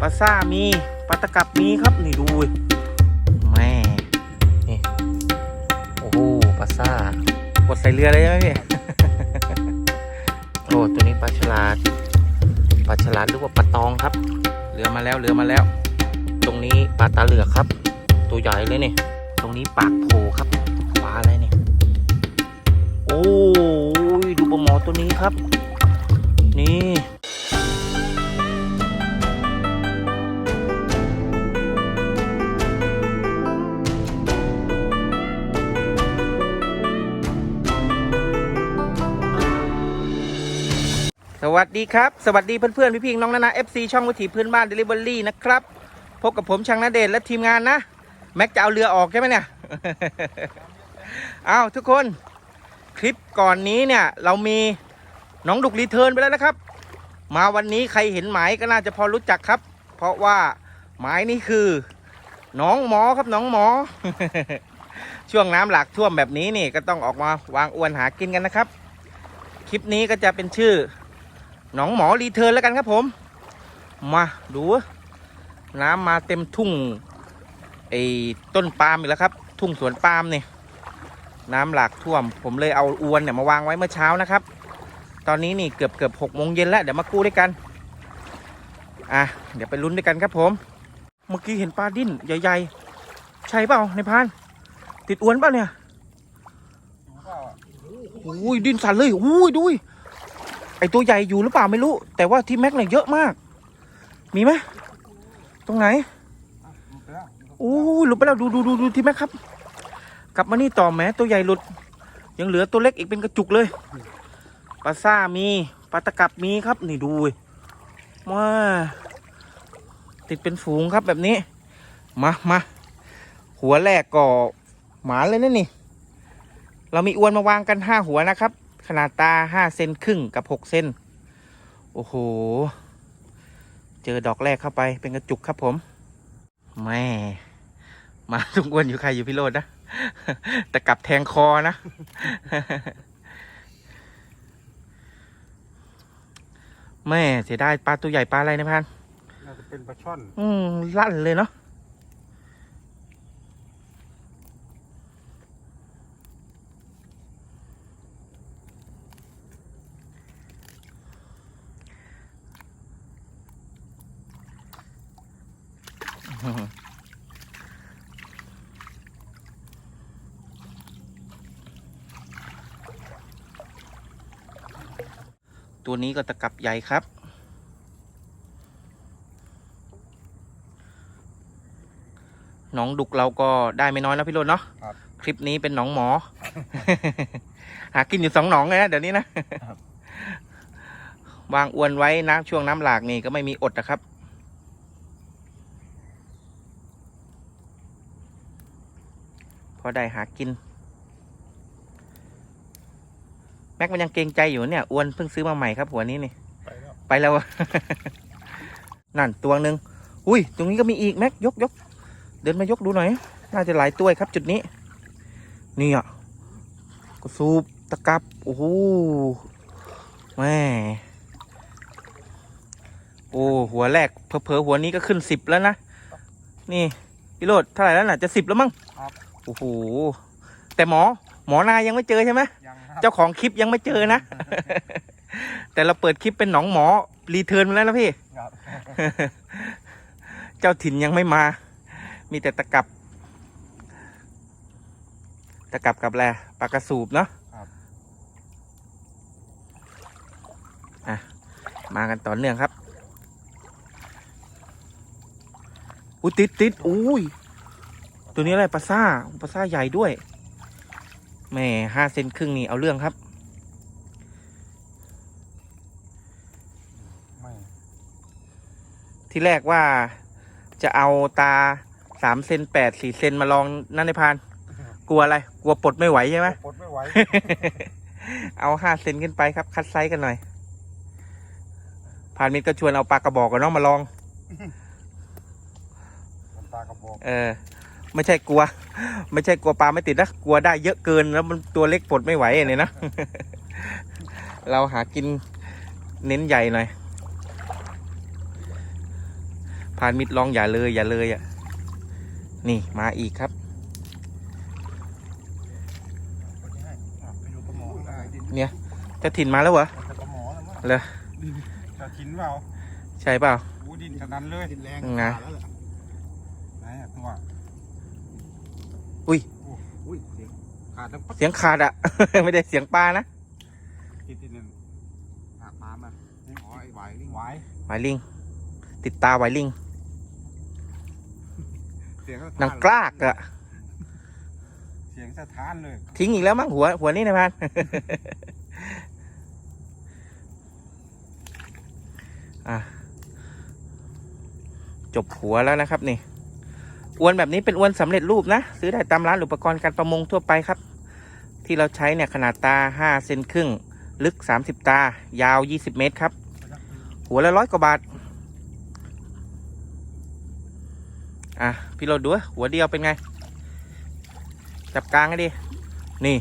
ปลาซ่ามีปลาตะกับมีครับนี่ดูแม่นี่โอ้โหปลาซ่ากดใส่เรือเลยใช่ไหมพี่โอ้ตัวนี้ปลาฉลาดปลาฉลาดหรือว่าปลาตองครับเรือมาแล้วเรือมาแล้ว ตรงนี้ปลาตาเหลือกครับ ตัวใหญ่เลยนี่ตรงนี้ปากโผครับปลาอะไรนี่โอ้ยดูปลาหมอตัวนี้ครับ นี่ วัสดีครับ สวัสดีเพื่อนๆ พี่ๆน้องนานา FC ช่องวิถีพื้นบ้าน Delivery นะครับ พบกับผมช่างนาเดชและทีมงานนะ แม็กจะเอาเรือออกใช่ไหมเนี่ย เอาทุกคน คลิปก่อนนี้เนี่ย เรามีน้องดุกรีเทิร์นไปแล้วนะครับ มาวันนี้ใครเห็นหมายก็น่าจะพอรู้จักครับ เพราะว่าหมายนี้คือน้องหมอครับน้องหมอ ช่วงน้ำหลากท่วมแบบนี้นี่ก็ต้องออกมาวางอวนหากินกันนะครับ คลิปนี้ก็จะเป็นชื่อ นองหมอรีเทิร์นแล้วกันครับผม มาดู น้ำมาเต็มทุ่งไอ้ต้นปาล์มอีกแล้วครับ ทุ่งสวนปาล์มนี่น้ำหลากท่วม ผมเลยเอาอวนเนี่ยมาวางไว้เมื่อเช้านะครับ ตอนนี้นี่เกือบเกือบหกโมงเย็นแล้วเดี๋ยวมากู้ด้วยกัน อะเดี๋ยวไปลุ้นด้วยกันครับผม เมื่อกี้เห็นปลาดิ้นใหญ่ๆ ใช่เปล่าในพาน ติดอวนเปล่าเนี่ย อุ้ยดิ้นสั่นเลยอุ้ยดูดิ ไอตัวใหญ่อยู่หรือเปล่าไม่รู้ แต่ว่าที่แม็กเนี่ยเยอะมาก มีไหมตรงไหนโอ้หลุดไปแล้วดูดูดูดูที่แม็กครับ กลับมานี่ต่อแหมตัวใหญ่หลุด ยังเหลือตัวเล็กอีกเป็นกระจุกเลยปลาซ่ามีปลาตะกับมีครับนี่ดูว้าติดเป็นฝูงครับแบบนี้ มามาหัวแรกก็หมาเลยนะนี่ เรามีอวนมาวางกันห้าหัวนะครับ ขนาดตาห้าเซนครึ่งกับหกเซนโอ้โห เจอดอกแรกเข้าไปเป็นกระจุกครับผมแม่มาทุกวนอยู่ใครอยู่พี่โรดนะแต่กลับแทงคอนะ แม่เสียดายปลาตัวใหญ่ปลาอะไรนะพันน่าจะเป็นปลาช่อน อืมลั่นเลยเนาะ ตัวนี้ก็ตะกับใหญ่ครับ หนองดุกเราก็ได้ไม่น้อยนะพี่โรดเนาะครับ คลิปนี้เป็นหนองหมอ หากินอยู่สองหนองเลยนะเดี๋ยวนี้นะครับ วางอวนไว้นะช่วงน้ำหลากนี่ก็ไม่มีอดนะครับ พอได้หากิน แม็กมันยังเกรงใจอยู่เนี่ยอวนเพิ่งซื้อมาใหม่ครับหัวนี้นี่ ไปแล้วไปแล้ว นั่นตัวหนึ่งอุ้ย ตรงนี้ก็มีอีกแม็กยกยกเดินมายกดูหน่อย น่าจะหลายตัวครับจุดนี้ นี่อะก็สูบตะกับโอ้โหแม่โอ้หัวแรกเพอๆหัวนี้ก็ขึ้นสิบแล้วนะนี่พี่โรดเท่าไหร่แล้วน่ะจะสิบแล้วมั้งครับโอ้โหแต่หมอหมอนายยังไม่เจอใช่ไหมยังครับ เจ้าของคลิปยังไม่เจอนะ แต่เราเปิดคลิปเป็นหนองหมอ รีเทิร์นมาแล้วนะพี่ ครับ เจ้าถิ่นยังไม่มา มีแต่ตะกับ ตะกับกับอะไรปลากระสูบเนาะครับ อะ มากันต่อเนื่องครับอุ้ยติดติดอุ้ยตัวนี้อะไรปลาซ่าปลาซ่าใหญ่ด้วย แหม่ห้าเซนครึ่งนี่เอาเรื่องครับไม่ที่แรกว่าจะเอาตาสามเซนแปดสี่เซนมาลองนั่นในพาน กลัวอะไร กลัวปลดไม่ไหวใช่ไหมปลดไม่ไหว เอาห้าเซนขึ้นไปครับ คัดไซส์กันหน่อยพานมิตรก็ชวนเอาปลากระบอกกับน้องมาลองมันตากระบอก เออ ไม่ใช่กลัว ไม่ใช่กลัวปลาไม่ติดนะกลัวได้เยอะเกินแล้วมันตัวเล็กปลดไม่ไหวเนี่ยนะเราหากินเน้นใหญ่หน่อยพานมิดลองอย่าเลยอย่าเลยอะนี่มาอีกครับอะไปดูปลาหมอได้เนี่ยเจะถิ่นมาแล้วเหรอแต่ปลาหมอแล้วมั้งเหรอดินจะทิ้นเปล่าใช่เปล่าอู้ดินขนาดนั้นเลยดินแรงไงแล้วแหละไหนอะตัว อุ้ยอุ้ยเสียงขาดทั้งปั๊บเสียงขาดอะไม่ได้เสียงปลานะติดติดหนึ่งหาปลามานี่อ๋อไอ้ไหวนี่ไหวหวายลิง ติดตาหวายลิงเสียงสะนัท้างนกลากอะเสียงสะท้านเลยทิ้งอีกแล้วมั้งหัว หัวนี่นะพานอะ จบหัวแล้วนะครับนี่ อวนแบบนี้เป็นอวนสำเร็จรูปนะ ซื้อได้ตามร้านอุปกรณ์การประมงทั่วไปครับ ที่เราใช้เนี่ยขนาดตา 5 เซนครึ่ง ลึก 30 ตา ยาว 20 เมตรครับ หัวละร้อยกว่าบาท อะ พี่โรดดูว่าหัวเดียวเป็นไง จับกลางให้ดินี่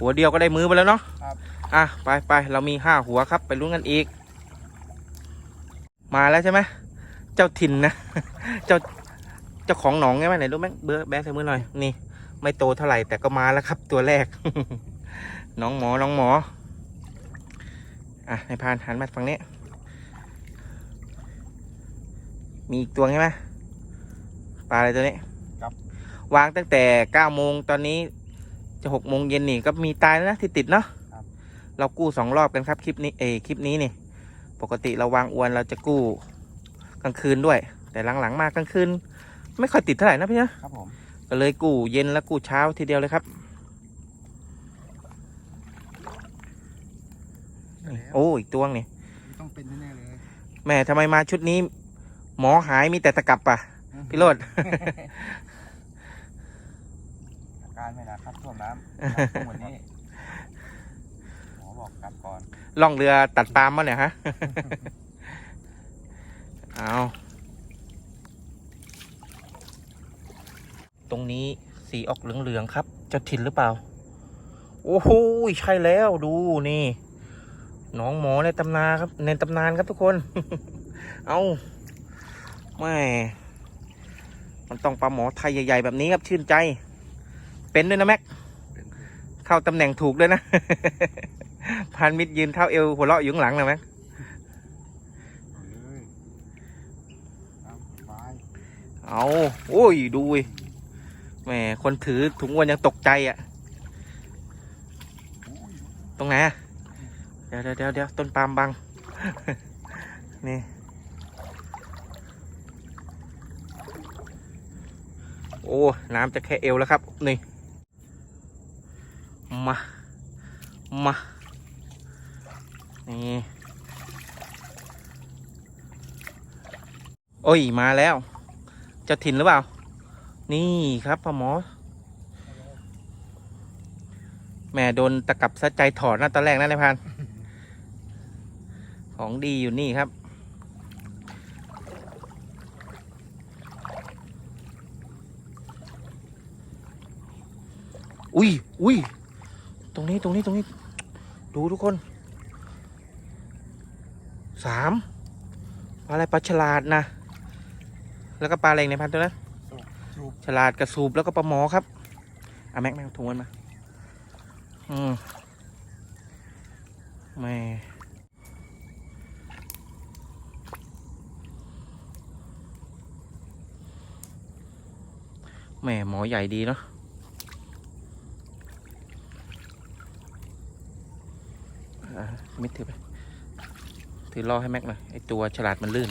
หัวเดียวก็ได้มือไปแล้วเนาะครับอะ ไปไปเรามีห้าหัวครับ ไปลุ้นกันอีก มาแล้วใช่ไหม เจ้าถิ่นนะ เจ้า เจ้าของหนองไงไหมไหนรู้ไหมเบอร์แบะใส่มือหน่อยนี่ ไม่โตเท่าไหร่แต่ก็มาแล้วครับ ตัวแรก น้องหมอน้องหมอ อะในพานหันมาฝั่งนี้มีอีกตัวใช่ไหมปลาอะไรตัวนี้ครับ วางตั้งแต่เก้าโมงตอนนี้จะหกโมงเย็นนี่ก็มีตายแล้วนะที่ติดเนาะครับเรากู้สองรอบกันครับคลิปนี้เอยคลิปนี้นี่ ปกติเราวางอวนเราจะกู้กลางคืนด้วย แต่หลังๆมากลางคืน ไม่ค่อยติดเท่าไหร่นะพี่นะครับผมก็เลยกู้เย็นแล้วกู้เช้าทีเดียวเลยครับนี่โอ้อีกตัวงนี่ต้องเป็นแน่ๆเลยแม่ทำไมมาชุดนี้ หมอหายมีแต่ตะกรับอะ พี่โรด อาการไม่นะครับท่วมน้ำวันนี้หมอบอกกลับก่อน ล่องเรือตัดปาล์มมาเนี่ยฮะ เอา ตรงนี้สีออกเหลือง ๆ ครับ จะถิ่นหรือเปล่า โอ้โหใช่แล้วดูนี่น้องหมอในตำนานครับ ในตำนานครับทุกคน เอาไม่มันต้องปลาหมอไทยใหญ่ ๆ แบบนี้ครับชื่นใจ เป็นด้วยนะแม็กเข้าตำแหน่งถูกด้วยนะ พันมิตรยืนเท้าเอวหัวเราะอยู่ข้างหลังนะแม็กเลยตามสบายเอาโอ้ยดูดิ แหมคนถือถุงอวนยังตกใจอะ่ะ ตรงไหนอะเดี๋ยวเดี๋ยวเดี๋ยวเดี๋ยวต้นปาล์มบัง นี่ โอ้ น้ำจะแค่เอวแล้วครับ นี่ มา มา นี่ โอ้ย มาแล้ว จะถิ่นหรือเปล่า นี่ครับพ่อหมอแม่โดนตะกับซะใจถอดนะตอนแรกนะนายพันของดีอยู่นี่ครับ อุ้ยอุ้ยตรงนี้ตรงนี้ตรงนี้ ดูทุกคนสามปลาอะไรปลาฉลาดนะ แล้วก็ปลาอะไรอีกในพันตัวนั้นจูบ ฉลาดกระสูบแล้วก็ปลาหมอครับอะแม็กแม็กถุงมันมาอืมแม่แม่หมอใหญ่ดีเนาะอะมิดถือไป ถือล่อให้แม็กหน่อยไอตัวฉลาดมันลื่น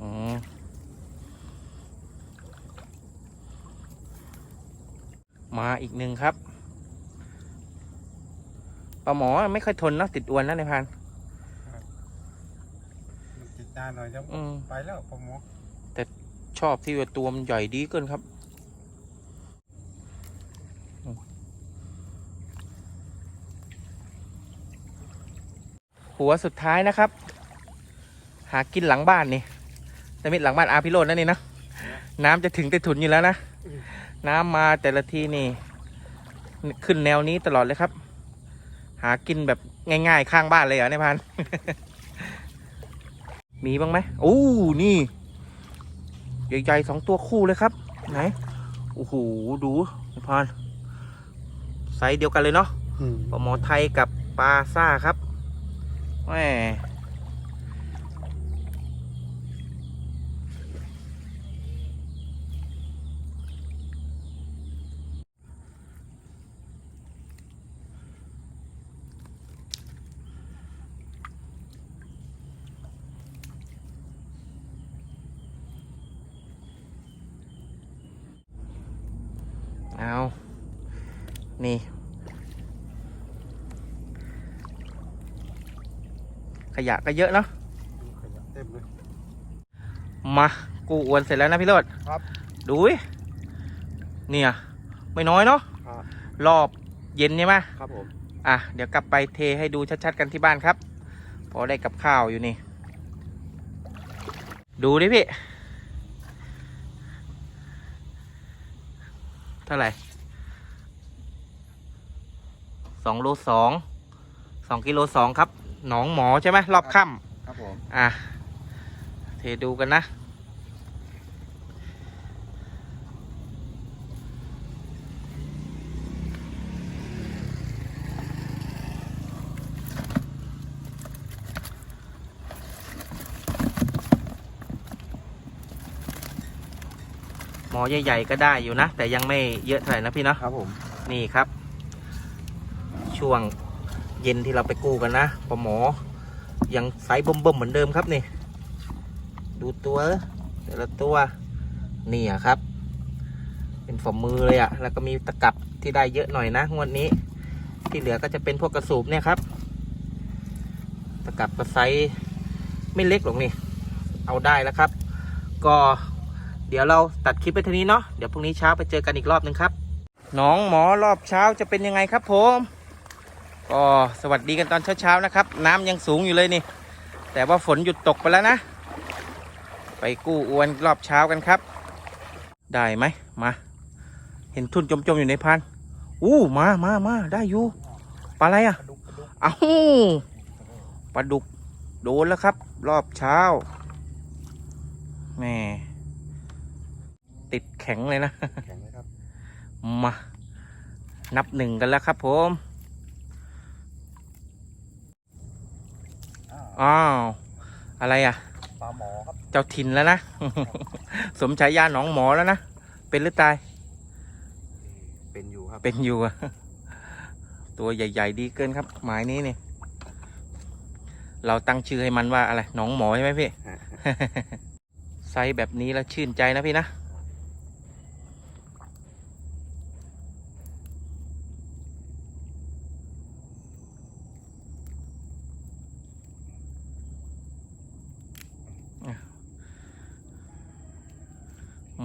อ๋อ มาอีกหนึ่งครับปลาหมอไม่ค่อยทนเนอะติดอวนนะในายพันติดนานหน่อยจะอืมไปแล้วปลาหมอชอบที่ว่าตัวมันใหญ่ดีเกินครับอืมหัวสุดท้ายนะครับ หากินหลังบ้านนี่แต่มิดหลังบ้านอาพิโรดนั่นนี่นะน้ำจะถึงแต่ถุนอยู่แล้วนะ น้ำมาแต่ละทีนี่ ขึ้นแนวนี้ตลอดเลยครับหหากินแบบง่ายๆข้างบ้านเลยเหรอในายพัน มีบ้างไหมโอ้นี่ใหญ่ๆสองตัวคู่เลยครับ ไหนโอ้โหดูในายพันไซส์เดียวกันเลยเนาะปลาหมอไทยกับปลาซ่าครับแหม เอานี่ ขยะก็เยอะเนาะเต็มเลยมากูอวนเสร็จแล้วนะพี่โรดครับ ดูดิเนี่ย ไม่น้อยเนาะครับรอบเย็นใช่ไหมครับผม อะ เดี๋ยวกลับไปเทให้ดูชัดๆกันที่บ้านครับ พอได้กับข้าวอยู่นี่ ดูดิพี่ ท่าไหร่สองโลสองสองกิโลสองครับ หนองหมอใช่ไหมรอบค่ำครับผม อะ เทดูกันนะ ใหญ่ๆก็ได้อยู่นะ แต่ยังไม่เยอะเท่าไหร่นะพี่เนาะครับผมนี่ครับ ช่วงเย็นที่เราไปกู้กันนะปลาหมอ ยังไซส์เบิ่มๆเหมือนเดิมครับนี่ ดูตัวแต่ละตัวนี่อะครับ เป็นฝ่ามือเลยอะแล้วก็มีตะกับที่ได้เยอะหน่อยนะงวดนี้ ที่เหลือก็จะเป็นพวกกระสูบเนี่ยครับ ตะกับกระไซส์ไม่เล็กหรอกนี่ เอาได้แล้วครับ ก็ เดี๋ยวเราตัดคลิปไปเท่านี้เนาะเดี๋ยวพรุ่งนี้เช้าไปเจอกันอีกรอบหนึ่งครับน้องหมอรอบเช้าจะเป็นยังไงครับผมก็สวัสดีกันตอนเช้าๆนะครับ น้ำยังสูงอยู่เลยนี่ แต่ว่าฝนหยุดตกไปแล้วนะ ไปกู้อวนรอบเช้ากันครับ ได้ไหมมา เห็นทุ่นจมๆอยู่ในพันอู้มามามาได้อยู่ปลาอะไรอะเอาปลาดุกโดนแล้วครับ รอบเช้าแม่ แข็งเลยนะ แข็งเลยครับ มา นับหนึ่งกันแล้วครับผมอ้าวอ้าวอะไรอะปลาหมอครับ เจ้าถิ่นแล้วนะ สมฉายาหนองหมอแล้วนะ เป็นหรือตาย เป็นอยู่ครับ เป็นอยู่อะตัวใหญ่ ๆ ดีเกินครับ หมายนี้เนี่ยเราตั้งชื่อให้มันว่าอะไรหนองหมอใช่ไหมพี่ ไซส์แบบนี้แล้วชื่นใจนะพี่นะ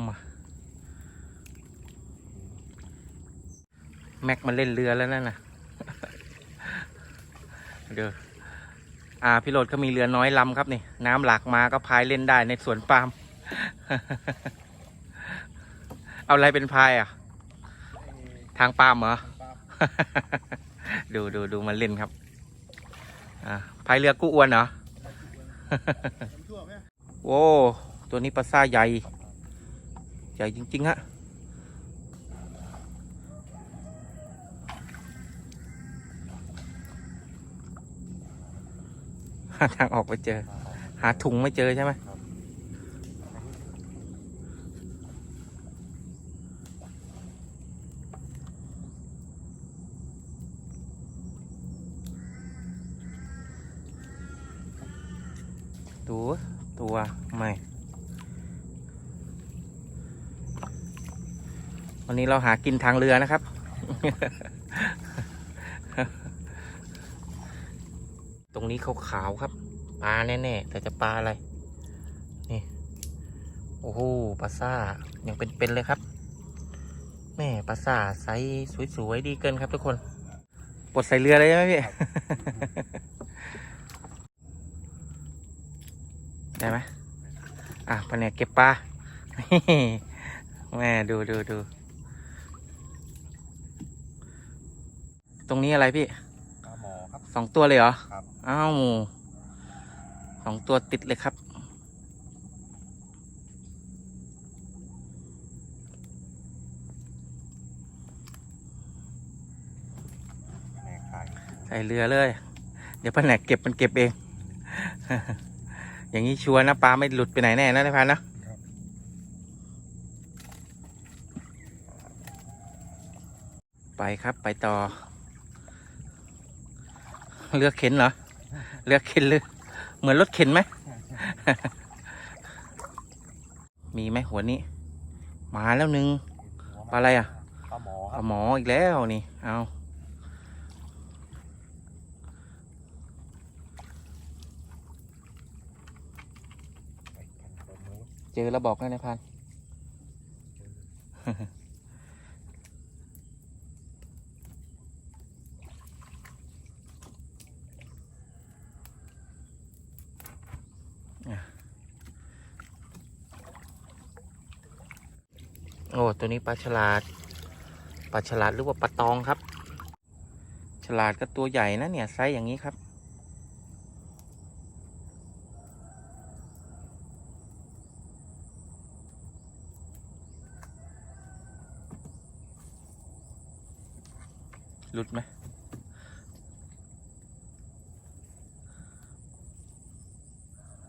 มา แม็กมา เล่นเรือแล้วนั่นน่ะเดี๋ยวอ่าพี่โรดเขามีเรือน้อยลำครับนี่ น้ำหลากมาก็พายเล่นได้ในสวนปาล์มเอาอะไรเป็นพายอะ ทางปาล์มเหรอปลาดูดูดูมาเล่นครับอ่าพายเรือกู้อวนเหรอทั่วไหมโอ้ตัวนี้ปลาซ่าใหญ่ ใหญ่จริง ๆ ฮะาทางออกไปเจอ หาถุงไม่เจอใช่ไหมตัวตัวไม่วันนี้เราหากินทางเรือนะครับ รงนี้ขาวๆครับ ปลาแน่ๆแต่จะปลาอะไร นี่ โอ้โหปลาซ่ายังเป็นๆเลยครับ แม่ปลาซ่าไซส์สวยๆดีเกินครับทุกคนปลดใส่เรือเลยใช่ไหมพี่ ได้ไหมอะปลาเนี่ยเก็บปลาแม่ดูดูดู ตรงนี้อะไรพี่ ปลาหมอสองตัวเลยเหรอ ครับ อ้าวสองตัวติดเลยครับ ใส่เรือเลย เดี๋ยวแหนกเก็บมันเก็บเอง อย่างนี้ชัวร์นะปลาไม่หลุดไปไหนแน่นะนายพันนะไปครับไปต่อ เลือกเข็นเหรอ เลือกเข็นหรือเหมือนรถเข็นไหม มีไหมหัวนี้ มาแล้วหนึ่งปลาอะไรอะปลาหมอคปรับลาหมออีกแล้วนี่ เอาเจอแล้วบอกนะนายพัน อ้ตัวนี้ปลาฉลาด ปลาฉลาดหรือว่าปลาตองครับ ฉลาดก็ตัวใหญ่นะเนี่ยไซส์อย่างนี้ครับ หลุดไหม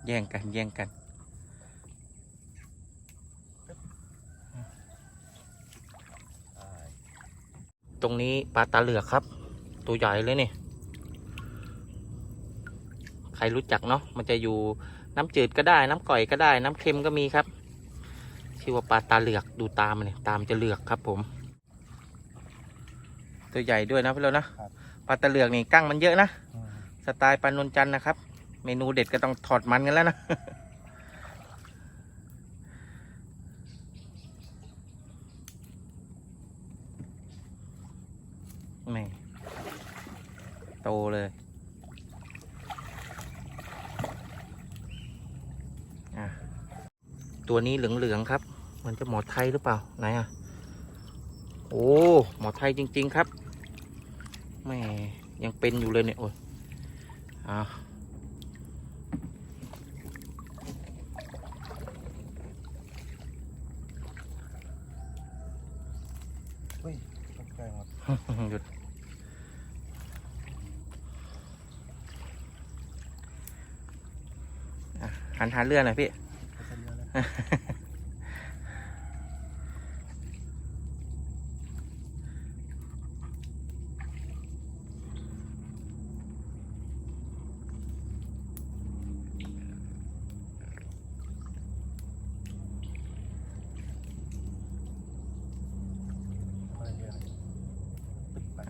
แย่งกันแย่งกัน ต รงนี้ปลาตาเหลือกครับ ตัวใหญ่เลยนี่ ใครรู้จักเนาะมันจะอยู่น้ำจืดก็ได้ น้ำก่อยก็ได้ น้ำเค็มก็มีครับ ชื่อว่าปลาตาเหลือกดูตามมันเนี่ยตามจะเหลือกครับผม ตัวใหญ่ด้วยนะพี่เรานะปลาตาเหลือกนี่กั้งมันเยอะนะอืมสไตล์ปลานนจันทร์นะครับ เมนูเด็ดก็ต้องถอดมันกันแล้วนะ แหม่โตเลยอะตัวนี้เหลืองๆครับ มันจะหมอไทยหรือเปล่า ไหนอะ โอ้ หมอไทยจริง ๆ ครับแหม่ยังเป็นอยู่เลยเนี่ย โอ้ยอะเฮ้ยตกใจหมดหยุดอะ หันหาเรือหน่อยพี่เขาจะเรือแล้วเขาจะเรือ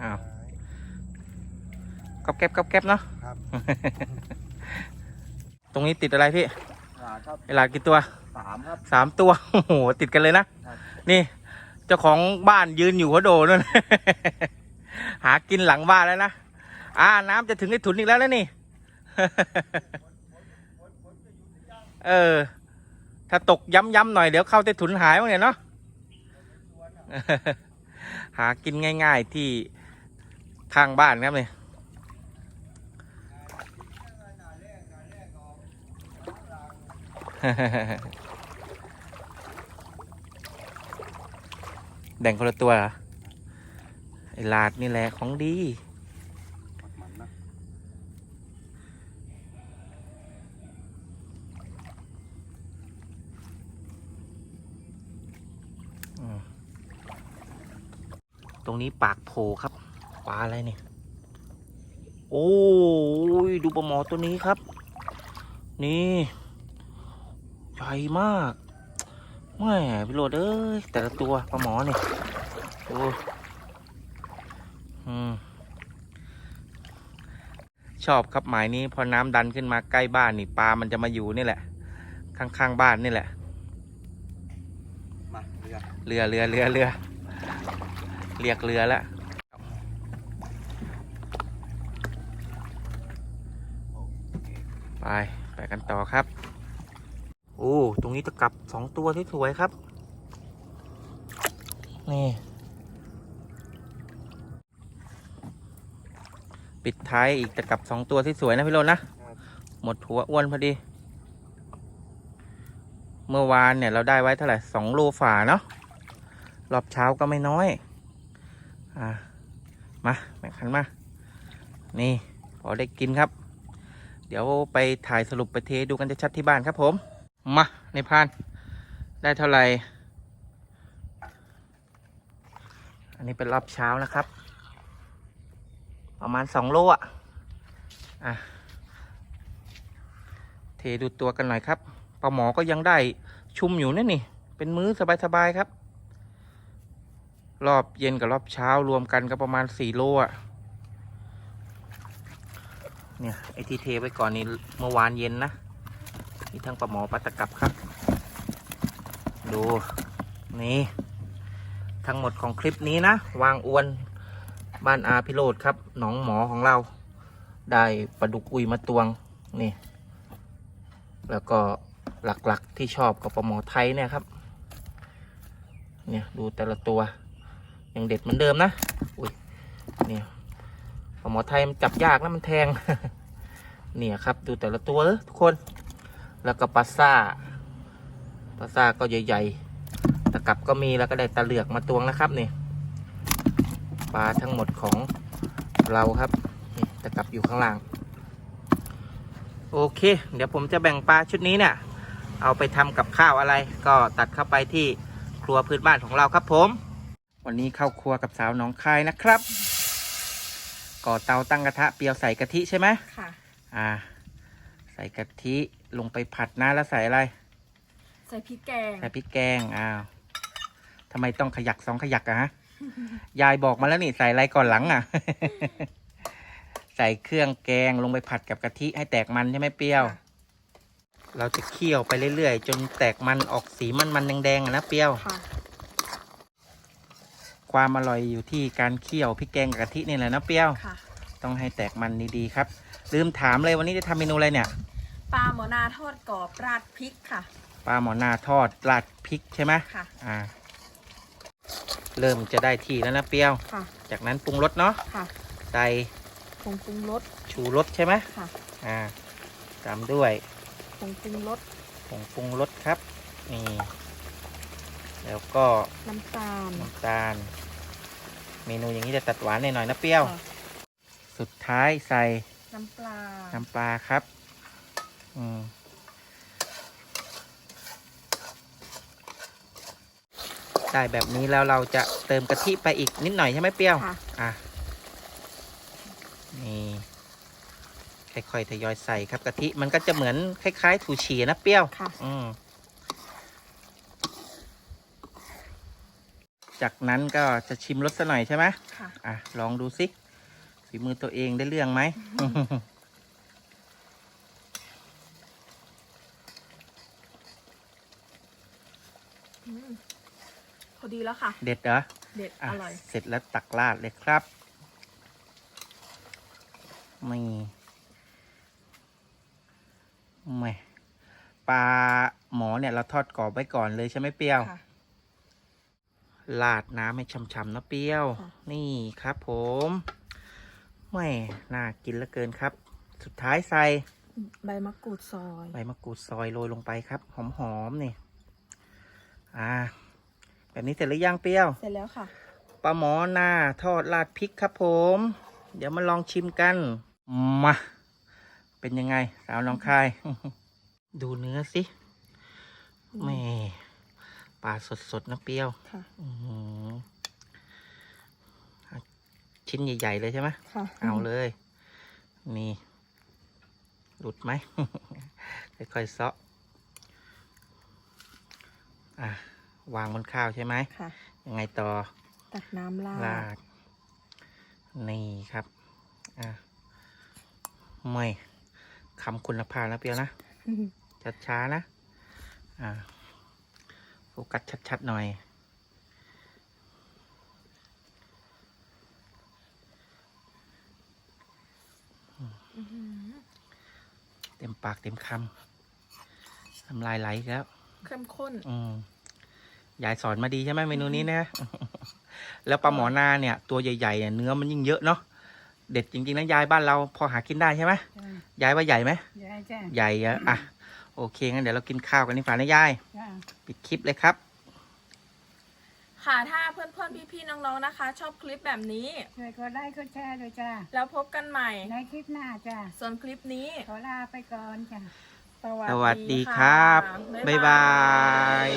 อ้าวก๊อบแก๊บก๊อบแก๊บเนาะครับ ตรงนี้ติดอะไรพี่หาครับเวลากี่ตัวสามครับสามตัวโอ้โหติดกันเลยนะครับนี่เจ้าของบ้านยืนอยู่หัวโดนั่น หากินหลังบ้านแล้วนะอ่าน้ำจะถึงไอ้ถุนอีกแล้วนะนี่ เออ ถ้าตกย้ำๆหน่อยเดี๋ยวเข้าใต้ถุนหายมั้งเนี่ยเนาะหากินง่าย ๆที่ข้างบ้านครับเนี่ย แบ่งคนละตัวเหรอไอ้ลาดนี่แหละของดี ตรงนี้ปากโผครับ ปลาอะไรเนี่ย โอ้ยดูปลาหมอตัวนี้ครับ นี่ ใหญ่มากแม่พี่โรดเอ้ยแต่ละตัวปลาหมอเนี่ยโอ้ยอืมชอบครับหมายนี้พอน้ำดันขึ้นมาใกล้บ้านนี่ปลามันจะมาอยู่นี่แหละ ข้างๆบ้านนี่แหละมาเรือเรือเรือเรือเรือเรียกเรือแล้วโอเคไป ไปกันต่อครับ โอ้ ตรงนี้ตะกลับสองตัวที่สวยครับ นี่ ปิดท้ายอีกจะกลับสองตัวที่สวยนะพี่โรจน์นะครับหมดหัวอ้วนพอดี เมื่อวานเนี่ยเราได้ไว้เท่าไหร่สองโลฝ่าเนาะ รอบเช้าก็ไม่น้อย อ่า มาแบ่งขันมา นี่ พอได้กินครับ เดี๋ยวไปถ่ายสรุปไปเทดูกันจะชัดๆที่บ้านครับผม มาในพาน ได้เท่าไหร่ อันนี้เป็นรอบเช้านะครับ ประมาณสองโลอะ อะ เทดูตัวกันหน่อยครับปลาหมอก็ยังได้ชุ่มอยู่นี่นี่ เป็นมื้อสบายๆครับ รอบเย็นกับรอบเช้ารวมกันก็ประมาณสี่โลอะเนี่ย ไอที่เทไว้ก่อนนี่เมื่อวานเย็นนะ มีทั้งปลาหมอปลาตะกับครับ ดูนี่ทั้งหมดของคลิปนี้นะ วางอวนบ้านอาพิโรธครับ หนองหมอของเรา ได้ปลาดุกอุยมาตวงนี่ แล้วก็หลักๆที่ชอบกับปลาหมอไทยเนี่ยครับ เนี่ยดูแต่ละตัวยังเด็ดเหมือนเดิมนะอุ้ยเนี่ยปลาหมอไทยมันจับยากนะมันแทงเนี่ยครับ ดูแต่ละตัวทุกคน แล้วก็ปลาซ่าปลาซ่าก็ใหญ่ๆตะกับก็มีแล้วก็ได้ตะเหลือกมาตวงนะครับนี่ปลาทั้งหมดของเราครับนี่ตะกับอยู่ข้างล่าง โอเค เดี๋ยวผมจะแบ่งปลาชุดนี้เนี่ยเอาไปทำกับข้าวอะไร ก็ตัดเข้าไปที่ครัวพื้นบ้านของเราครับผม วันนี้เข้าครัวกับสาวหนองคายนะครับก่อเตาตั้งกระทะเปรียวใส่กะทิใช่ไหมค่ะ อ่า ใส่กะทิ ลงไปผัดนะแล้วใส่อะไร ใส่พริกแกง ใส่พริกแกง อ้าวทำไมต้องขยักสองขยักอะฮะ ยายบอกมาแล้วนี่ใส่อะไรก่อนหลังอะ ใส่เครื่องแกงลงไปผัดกับกะทิให้แตกมันใช่ไหมเปรี้ยวค่ะเราจะเคี่ยวไปเรื่อยๆ จนแตกมันออกสีมันมันๆแดงๆอะนะเปรี้ยว ค่ะ ความอร่อยอยู่ที่การเคี่ยวพริกแกงกับกะทินี่แหละนะเปรี้ยว ค่ะ ต้องให้แตกมันดีๆครับ ลืมถามเลยวันนี้จะทำเมนูอะไรเนี่ย ปลาหมอนาทอดกรอบราดพริกค่ะ ปลาหมอนาทอดราดพริกใช่ไหมค่ะ อ่า เริ่มจะได้ที่แล้วนะเปรี้ยว ค่ะ จากนั้นปรุงรสเนาะค่ะใส่ผงปรุงรส ชูรสใช่ไหมค่ะ อ่าตามด้วยผงปรุงรส ผงปรุงรสครับ นี่ แล้วก็น้ำตาล น้ำตาล เมนูอย่างนี้จะตัดหวานหน่อยๆนะเปรี้ยว ค่ะ สุดท้ายใส่น้ำปลา น้ำปลาครับอืม ได้แบบนี้แล้วเราจะเติมกะทิไปอีกนิดหน่อยใช่ไหมเปรี้ยว ค่ะ อะ นี่ ค่อยๆทยอยใส่ครับกะทิมันก็จะเหมือนคล้ายๆถูฉี่นะเปรี้ยว ค่ะ อืม จากนั้นก็จะชิมรสซะหน่อยใช่ไหม ค่ะ อะ ลองดูสิฝีมือตัวเองได้เรื่องไหม อืมพอ ดีแล้วค่ะ เด็ดเหรอเด็ดอะอร่อย เสร็จแล้วตักราดเลยครับไม่ไม่ปลาหมอเนี่ยเราทอดกรอบไว้ก่อนเลยใช่ไหมเปรี้ยวค่ะราดน้ำให้ช่ำๆนะเปรี้ยวค่ะนี่ครับผมไม่น่ากินเหลือเกินครับ สุดท้ายใส่ใบมะกรูดซอย ใบมะกรูดซอยโรยลงไปครับ หอมๆนี่ อ่า แบบนี้เสร็จหรือยังเปรี้ยว เสร็จแล้วค่ะ ปลาหมอหน้าทอดราดพริกครับผม เดี๋ยวมาลองชิมกัน มา เป็นยังไง สาวน้องคาย ดูเนื้อสิแม่ปลาสดๆนะเปรี้ยวค่ะอื้อหือชิ้นใหญ่ ๆ เลยใช่ไหมค่ะ เอาเลย นี่ หลุดไหม ค่อยๆเซาะอะ วางบนข้าวใช่ไหมค่ะ ยังไงต่อ ตักน้ำราลาดดนี่ครับ อะไม่คำคุณภาพนะเปียวนะ ชัดช้าๆนะ อ่า โฟกัสชัดๆหน่อยอื้อหือเต็มปากเต็มคำน้ำลายไหลอีกแล้ว เข้มข้น อืม ยายสอนมาดีใช่ไหมเมนูนี้นะ แล้วปลาหมอนาเนี่ย ตัวใหญ่ๆเนี่ยเนื้อมันยิ่งเยอะเนาะเด็ดจริงๆนะยายบ้านเราพอหากินได้ใช่ไหมยายว่าใหญ่ไหมยายจ้าใหญ่อะอะโอเคงั้นเดี๋ยวเรากินข้าวกันดีกว่านะยายจ้าปิดคลิปเลยครับ ค่ะถ้าเพื่อนๆพี่ๆน้องๆนะคะ ชอบคลิปแบบนี้ช่วยกดไลค์กดแชร์ด้วยจ้าแล้วพบกันใหม่ในคลิปหน้าจ้าส่วนคลิปนี้ขอลาไปก่อนจ้า สวัสวัสดีะครับ บ๊ายบาย